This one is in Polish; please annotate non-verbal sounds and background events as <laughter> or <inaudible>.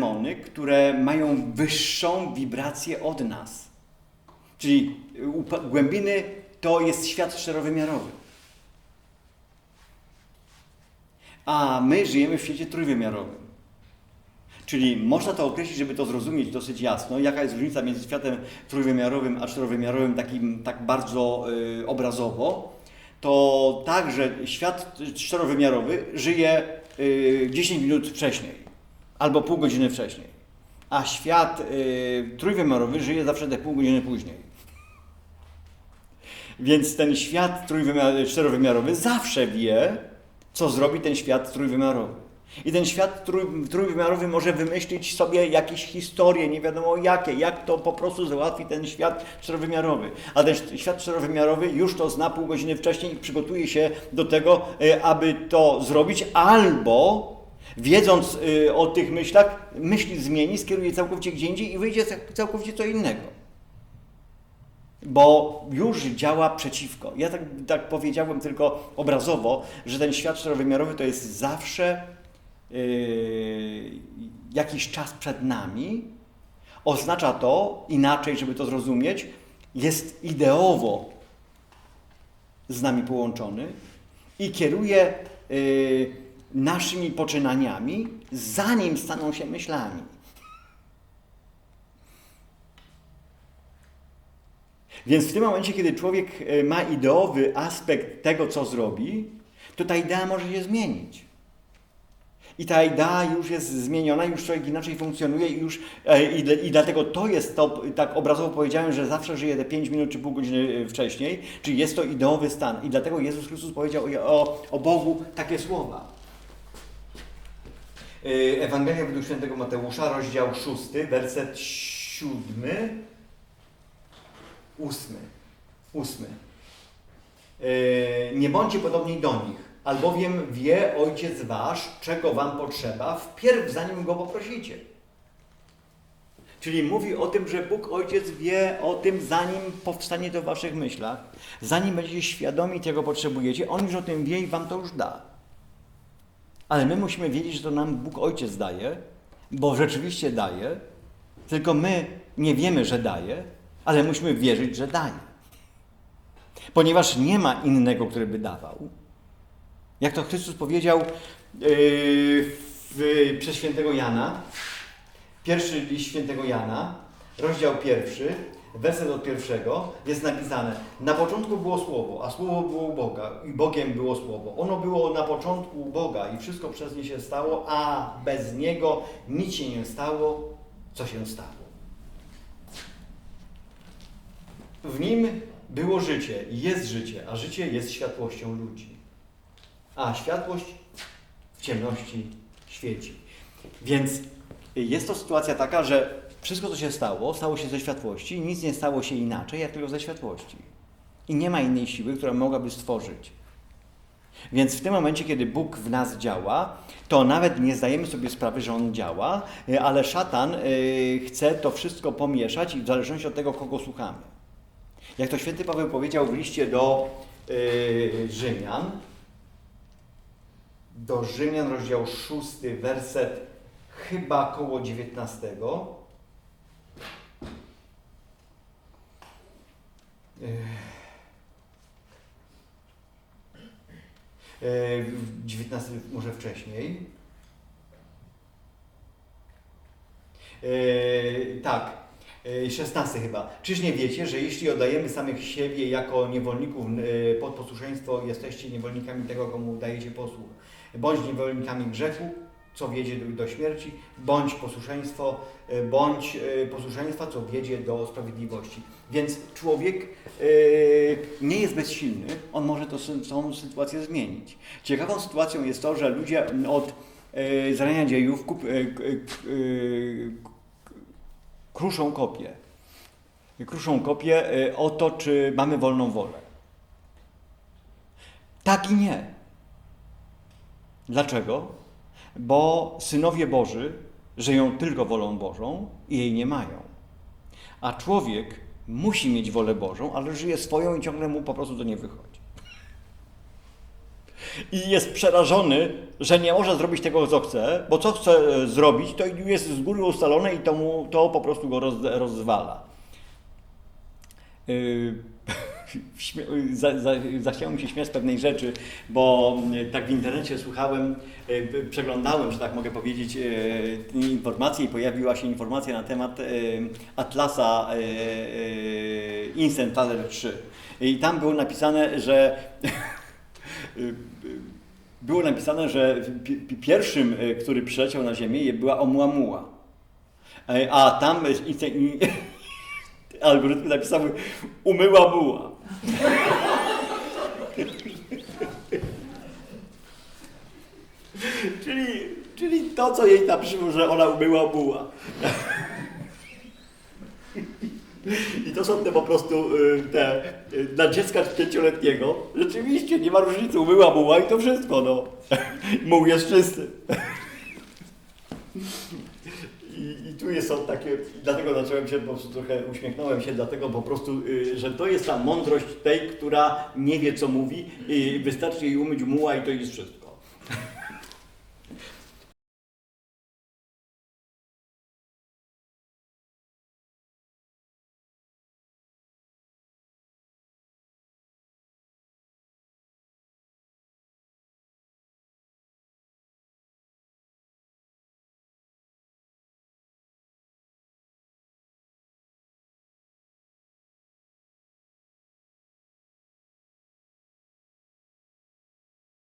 demony, które mają wyższą wibrację od nas. Czyli głębiny to jest świat czterowymiarowy. A my żyjemy w świecie trójwymiarowym. Czyli można to określić, żeby to zrozumieć dosyć jasno, jaka jest różnica między światem trójwymiarowym a czterowymiarowym, takim tak bardzo y, obrazowo. To tak, że świat czterowymiarowy żyje y, 10 minut wcześniej albo pół godziny wcześniej, a świat y, trójwymiarowy żyje zawsze te pół godziny później. Więc ten świat trójwymiar- czterowymiarowy zawsze wie, co zrobi ten świat trójwymiarowy. I ten świat trój, trójwymiarowy może wymyślić sobie jakieś historie, nie wiadomo jakie, jak to po prostu załatwi ten świat czterowymiarowy. A ten świat czterowymiarowy już to zna pół godziny wcześniej i przygotuje się do tego, e, aby to zrobić, albo wiedząc e, o tych myślach, myśli zmieni, skieruje całkowicie gdzie indziej i wyjdzie całkowicie co innego bo już działa przeciwko. Ja tak, tak tylko obrazowo, że ten świat czterowymiarowy to jest zawsze yy, jakiś czas przed nami. Oznacza to, inaczej, żeby to zrozumieć, jest ideowo z nami połączony i kieruje yy, naszymi poczynaniami, zanim staną się myślami. Więc w tym momencie, kiedy człowiek e, ma ideowy aspekt tego, co zrobi, to ta idea może się zmienić. I ta idea już jest zmieniona, już człowiek inaczej funkcjonuje i już e, i, i dlatego to jest to, tak obrazowo powiedziałem, że zawsze żyje te 5 minut czy pół godziny e, wcześniej, czyli jest to ideowy stan. I dlatego Jezus Chrystus powiedział o, o Bogu takie słowa. E, Ewangelia według świętego Mateusza, rozdział 6, werset 7 ósmy. Ósmy. Yy, nie bądźcie podobni do nich, albowiem wie Ojciec Wasz, czego Wam potrzeba, wpierw zanim Go poprosicie. Czyli mówi o tym, że Bóg Ojciec wie o tym, zanim powstanie to w Waszych myślach, zanim będziecie świadomi, czego potrzebujecie, On już o tym wie i Wam to już da. Ale my musimy wiedzieć, że to nam Bóg Ojciec daje, bo rzeczywiście daje, tylko my nie wiemy, że daje, ale musimy wierzyć, że daje. Ponieważ nie ma innego, który by dawał. Jak to Chrystus powiedział yy, przez świętego Jana, pierwszy list świętego Jana, rozdział pierwszy, werset od pierwszego, jest napisane Na początku było Słowo, a Słowo było u Boga i Bogiem było Słowo. Ono było na początku u Boga i wszystko przez nie się stało, a bez Niego nic się nie stało, co się stało. W nim było życie i jest życie, a życie jest światłością ludzi. A światłość w ciemności świeci. Więc jest to sytuacja taka, że wszystko, co się stało, stało się ze światłości, nic nie stało się inaczej, jak tylko ze światłości. I nie ma innej siły, która mogłaby stworzyć. Więc w tym momencie, kiedy Bóg w nas działa, to nawet nie zdajemy sobie sprawy, że On działa, y, ale szatan y, chce to wszystko pomieszać i w zależności od tego, kogo słuchamy. Jak to święty Paweł powiedział w liście do y, Rzymian, do Rzymian, rozdział 6, werset chyba koło 19. Y, 19 może wcześniej. Tak, yy, 16 chyba. Czyż nie wiecie, że jeśli oddajemy samych siebie jako niewolników yy, pod posłuszeństwo, jesteście niewolnikami tego, komu dajecie posłuch. Bądź niewolnikami grzechu, co wiedzie do, śmierci, bądź posłuszeństwo, yy, bądź yy, posłuszeństwa, co wiedzie do sprawiedliwości. Więc człowiek yy, nie jest bezsilny, on może tą sytuację zmienić. Ciekawą sytuacją jest to, że ludzie od zarania dziejów kup, kruszą kopię. Kruszą kopię o to, czy mamy wolną wolę. Tak i nie. Dlaczego? Bo synowie Boży żyją tylko wolą Bożą i jej nie mają. A człowiek musi mieć wolę Bożą, ale żyje swoją i ciągle mu po prostu to nie wychodzi. i jest przerażony, że nie może zrobić tego, co chce, bo co chce e, zrobić, to jest z góry ustalone i to, mu, to po prostu go roz, rozwala. Yy, za, mi się śmiać z pewnej rzeczy, bo yy, tak w internecie słuchałem, yy, przeglądałem, że tak mogę powiedzieć, yy, informacje i pojawiła się informacja na temat yy, Atlasa Instant Taler 3. I tam było napisane, że <laughs> było napisane, że pi- pi- pierwszym, który przyleciał na Ziemię, była Oumuamua. A tam <laughs> algorytmy napisały umyła muła. <laughs> czyli, czyli to, co jej tam przyszło, że ona umyła muła. <laughs> I to są te po prostu y, te y, dla dziecka pięcioletniego. Rzeczywiście nie ma różnicy, umyła muła i to wszystko, no. <laughs> Muł jest czysty. Tu jest są takie, dlatego zacząłem się, po prostu trochę uśmiechnąłem się, dlatego po prostu, y, że to jest ta mądrość tej, która nie wie co mówi i wystarczy jej umyć muła i to jest wszystko.